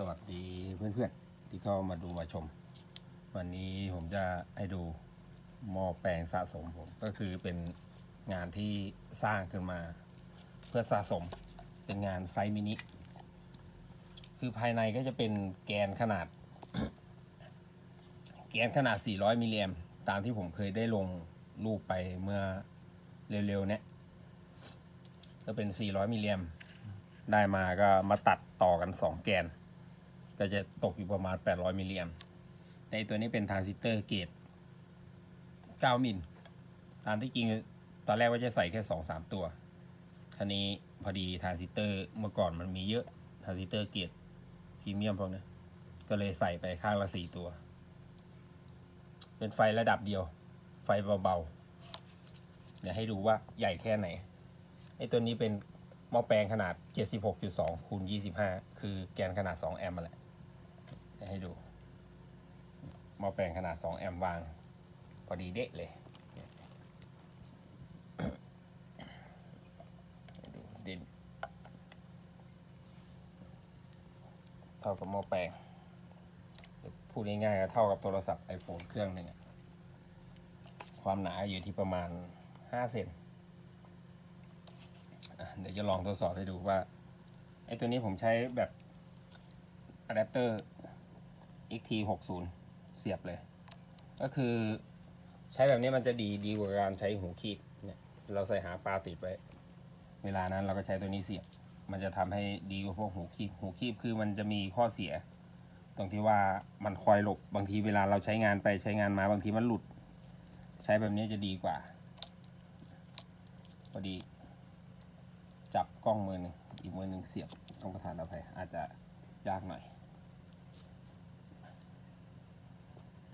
สวัสดีเพื่อนๆ ที่เข้ามาดูมาชม วันนี้ผมจะให้ดูหม้อแปลงสะสมผม ก็คือเป็นงานที่สร้างขึ้นมา เพื่อสะสมเป็นงานไซส์มินิ คือภายในก็จะเป็นแกนขนาด แกนขนาด 400 มิลลิแอมตามที่ผมเคยได้ลงรูปไปเมื่อเร็วๆเนี้ยก็เป็น 400 มิลลิแอมได้มาก็มาตัดต่อกัน 2 แกน ก็จะตกอยู่ประมาณ 800มิลลิแอมในตัวนี้เป็นทรานซิสเตอร์เกต9มิลตามที่จริงตอนแรกว่าจะใส่แค่ 2-3 ตัวทีนี้พอดีทรานซิสเตอร์เมื่อก่อนมันมีเยอะทรานซิสเตอร์เกตพรีเมียมพวกนี้ก็เลยใส่ไปข้างละ4ตัว เป็นไฟระดับเดียว ไฟเบาๆ เดี๋ยวให้ดูว่าใหญ่แค่ไหนไอ้ตัวนี้เป็นหม้อแปลงขนาด 76.2คูณ25 คือแกนขนาด 2 แอมป์มาแหละ ให้ดูหม้อแปลงขนาด 2 แอมป์วาง พอดีเด๊ะเลยดูด่นเท่ากับหม้อแปลงพูดง่ายๆก็เท่ากับโทรศัพท์ iPhone เครื่องนึงความหนาอยู่ที่ประมาณ 5 เซนเดี๋ยวจะลองทดสอบให้ดูว่าไอ้ตัวนี้ผมใช้แบบอะแดปเตอร์ XT 6 0เสียบเลย ก็คือใช้แบบนี้มันจะดีดีกว่าการใช้หูคีบเนี่ยเราใส่หาปลาติดไว้ เวลานั้นเราก็ใช้ตัวนี้เสียบ มันจะทำให้ดีกว่าพวกหูคีบหูคีบคือมันจะมีข้อเสีย ตรงที่ว่ามันคอยหลบบางทีเวลาเราใช้งานไปใช้งานมาบางทีมันหลุด ใช้แบบนี้จะดีกว่าพอดี จับกล้องมือหนึ่งอีกมือหนึ่งเสียบต้องประทานอภัยอาจจะยากหน่อย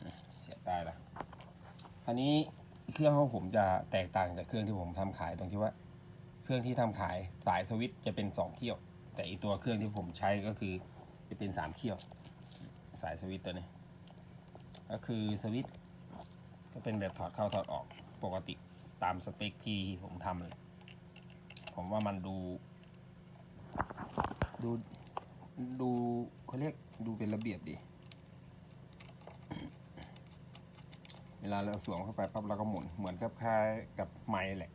อืมเสียบได้ละ อันนี้เครื่องของผมจะแตกต่างจากเครื่องที่ผมทำขายตรงที่ว่า เครื่องที่ทำขายสายสวิตช์จะเป็นสองเที่ยว แต่อีตัวเครื่องที่ผมใช้ก็คือจะเป็นสามเที่ยว สายสวิตช์ตัวนี้ ก็คือสวิตช์ก็เป็นแบบถอดเข้าถอดออกปกติตามสเปคที่ผมทำเลย ผมว่ามันดู ดูดูเขาเรียกดูเป็นระเบียบดี เวลาเราสวมเข้าไปปั๊บเราก็หมุนเหมือนกับคล้ายกับไม้แหละ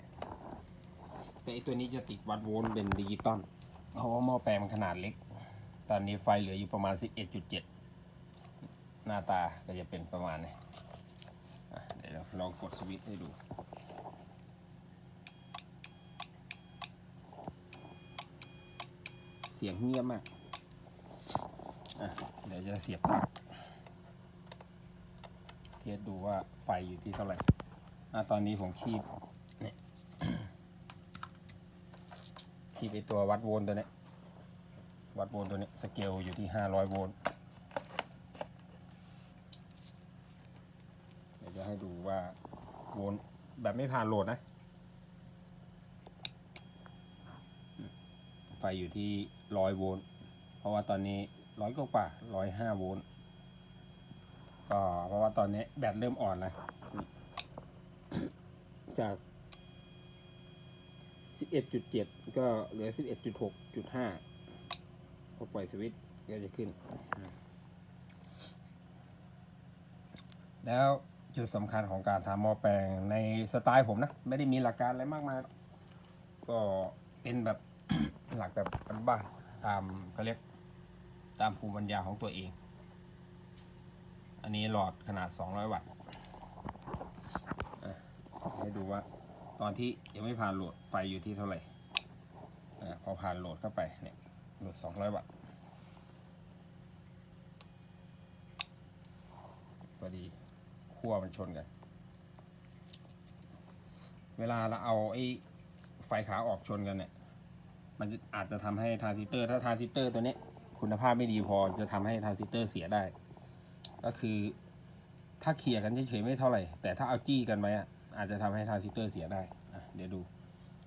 แต่ไอตัวนี้จะติดวัดโวลต์เป็นดิจิตอลเพราะว่าหม้อแปลงมันขนาดเล็ก ตอนนี้ไฟเหลืออยู่ประมาณ 11.7 หน้าตาก็จะเป็นประมาณนี้อะเดี๋ยวเราลองกดสวิตช์ให้ดูเสียงเงียบมาก อะ เดี๋ยวจะเสียบปลั๊กเท สดูว่าไฟอยู่ที่เท่าไหร่อะตอนนี้ผมคีบเนี่ยคีบไอตัววัดโวลต์ตัวเนี้ยวัดโวลต์ตัวเนี้ยสเกลอยู่ที่ห้าร้อยโวลต์เดี๋ยวจะให้ดูว่าโวลต์แบบไม่ผ่านโหลดนะไฟอยู่ที่ร้อยโวลต์เพราะว่าตอนนี้ร้อยกว่าร้อยห้าโวลต์ ก็เพราะว่าตอนนี้แบตเริ่มอ่อนแล้ว จากสิบเอ็ดจุดเจ็ดก็เหลือสิบเอ็ดจุดหกจุดห้าพอปล่อยสวิตช์ก็จะขึ้น แล้วจุดสำคัญของการทำหม้อแปลงในสไตล์ผมนะ ไม่ได้มีหลักการอะไรมากมายกก็เป็นแบบหลักแบบบ้านๆตามเขาเรียกตามภูมิปัญญาของตัวเอง อันนี้หลอดขนาด 200 วัตต์ให้ดูว่าตอนที่ยังไม่ผ่านโหลดไฟอยู่ที่เท่าไหร่พอผ่านโหลดเข้าไปเนี่ยโหลด 200 วัตต์พอดีขั้วมันชนกัน เวลาเราเอาไอ้ไฟขาออกชนกันเนี่ย มันอาจจะทำให้ทรานซิสเตอร์ ถ้าทรานซิสเตอร์ตัวนี้คุณภาพไม่ดีพอจะทำให้ทรานซิสเตอร์เสียได้ ก็คือถ้าเคลียร์กันเฉยๆไม่เท่าไหร่ แต่ถ้าเอาจี้กันไว้อะอาจจะทำให้ทรานซิสเตอร์เสียได้อะเดี๋ยวดู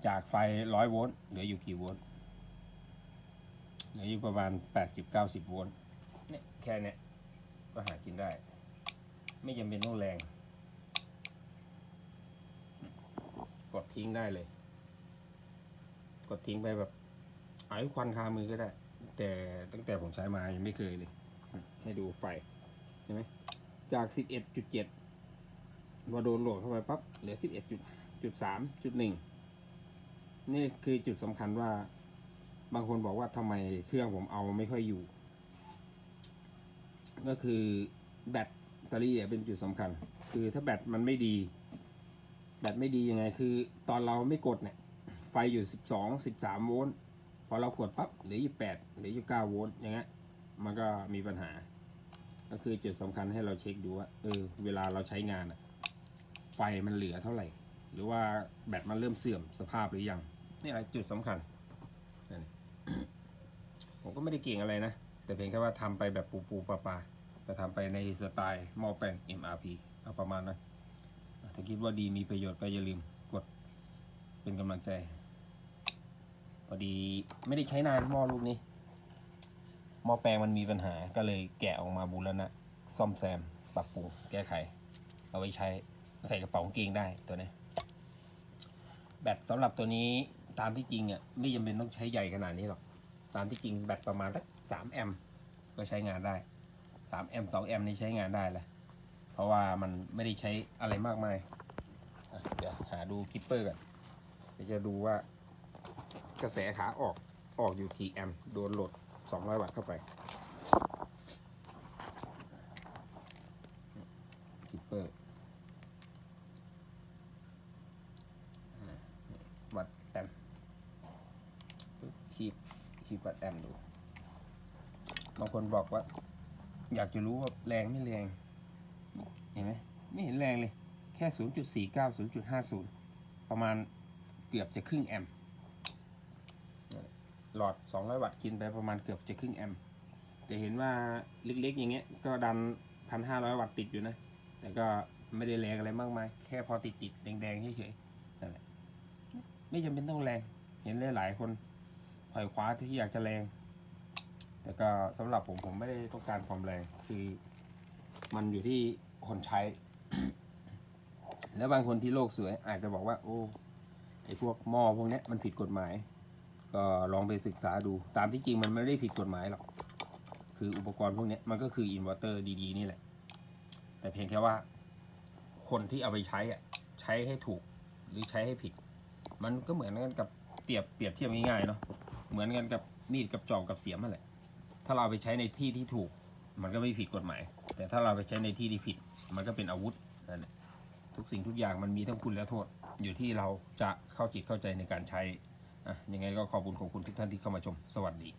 จากไฟร้อยโวลต์เหลืออยู่กี่โวลต์เหลืออยู่ประมาณแปดสิบเก้าสิบโวลต์เนี่ยแค่เนี้ยก็หากินได้ ไม่จำเป็นต้องแรง กดทิ้งได้เลย กดทิ้งไปแบบเอาให้ควันคามือก็ได้ แต่ตั้งแต่ผมใช้มายังไม่เคยเลย ให้ดูไฟ ห็นไหมจากสิบเอ็ดจุดเจ็ดพอโดนโหลดเข้าไปปั๊บเหลือสิบเอ็ดจุดจุดสามจุดหนึ่งนี่คือจุดสำคัญว่า บางคนบอกว่าทำไมเครื่องผมเอาไม่ค่อยอยู่ ก็คือแบตเตอรี่เป็นจุดสำคัญ คือถ้าแบตมันไม่ดี แบตไม่ดียังไง คือตอนเราไม่กดเนี่ย ไฟอยู่สิบสองสิบสามโวลต์พอเรากดปั๊บเหลืออยู่แปดเหลืออยู่เก้าโวลต์อย่างเงี้ยมันก็มีปัญหา ก็คือจุดสำคัญให้เราเช็คดูว่าเออเวลาเราใช้งานอะไฟมันเหลือเท่าไหร่ หรือว่าแบตมันเริ่มเสื่อมสภาพหรือยังนี่แหละจุดสำคัญผมก็ไม่ได้เก่งอะไรนะ แต่เพียงแค่ว่าทำไปแบบปูปูปลาปลาแต่ทำไปในสไตล์หม้อแปลง MRP เอาประมาณนั้นถ้าคิดว่าดีมีประโยชน์ก็อย่าลืมกดเป็นกำลังใจ พอดีไม่ได้ใช้นานหม้อลูกนี้ หม้อแปลงมันมีปัญหาก็เลยแกะออกมาบูรณะ ซ่อมแซม ปรับปรุงแก้ไข เอาไว้ใช้ใส่กระเป๋ากางเกงได้ตัวนี้ แบตสำหรับตัวนี้ตามที่จริงอะไม่จำเป็นต้องใช้ใหญ่ขนาดนี้หรอก ตามที่จริงแบตประมาณสักสามแอมป์ก็ใช้งานได้สามแอมป์สองแอมป์นี่ใช้งานได้แหละเพราะว่ามันไม่ได้ใช้อะไรมากมายเดี๋ยวหาดูกิปเปอร์ก่อนเดี๋ยวจะดูว่ากระแสขาออกออกอยู่กี่แอมป์โดนโหลด 200 วัตต์เข้าไปกิปเปอร์วัดแอมป์ปึ๊บคีบคีบวัดแอมป์ดู บางคนบอกว่า อยากจะรู้ว่าแรงไม่แรง เห็นไหมไม่เห็นแรงเลย แค่ 0.49 0.50 ประมาณเกือบจะครึ่งแอมป์ หลอด 200 วัตต์กินไปประมาณเกือบจะครึ่งแอมป์จะเห็นว่าเล็กๆ อย่างเงี้ยก็ดัน 1,500 วัตต์ติดอยู่นะ แต่ก็ไม่ได้แรงอะไรมากมาย แค่พอติดๆแดงๆเฉยๆนั่นแหละไม่จำเป็นต้องแรง เห็นหลายๆคนปล่อยคว้าที่อยากจะแรง แต่ก็สำหรับผมผมไม่ได้ต้องการความแรงคือมันอยู่ที่คนใช้ แล้วบางคนที่โลกสวยอาจจะบอกว่า โอ้ไอ้พวกหม้อพวกเนี้ยมันผิดกฎหมาย ก็ลองไปศึกษาดู ตามที่จริงมันไม่ได้ผิดกฎหมายหรอก คืออุปกรณ์พวกนี้มันก็คืออินเวอร์เตอร์ดีๆ นี่แหละ แต่เพียงแค่ว่า คนที่เอาไปใช้อะใช้ให้ถูกหรือใช้ให้ผิด มันก็เหมือนกันกับเปรียบเปรียบเทียบง่ายๆเนาะเหมือนกันกับมีดกับจอบกับเสียมนั่นแหละ ถ้าเราเอาไปใช้ในที่ที่ถูก มันก็ไม่ผิดกฎหมาย แต่ถ้าเราไปใช้ในที่ที่ผิด มันก็เป็นอาวุธนั่นแหละทุกสิ่งทุกอย่างมันมีทั้งคุณและโทษ อยู่ที่เราจะเข้าจิตเข้าใจในการใช้ อะยังไงก็ขอบคุณขอบคุณทุกท่านที่เข้ามาชม สวัสดี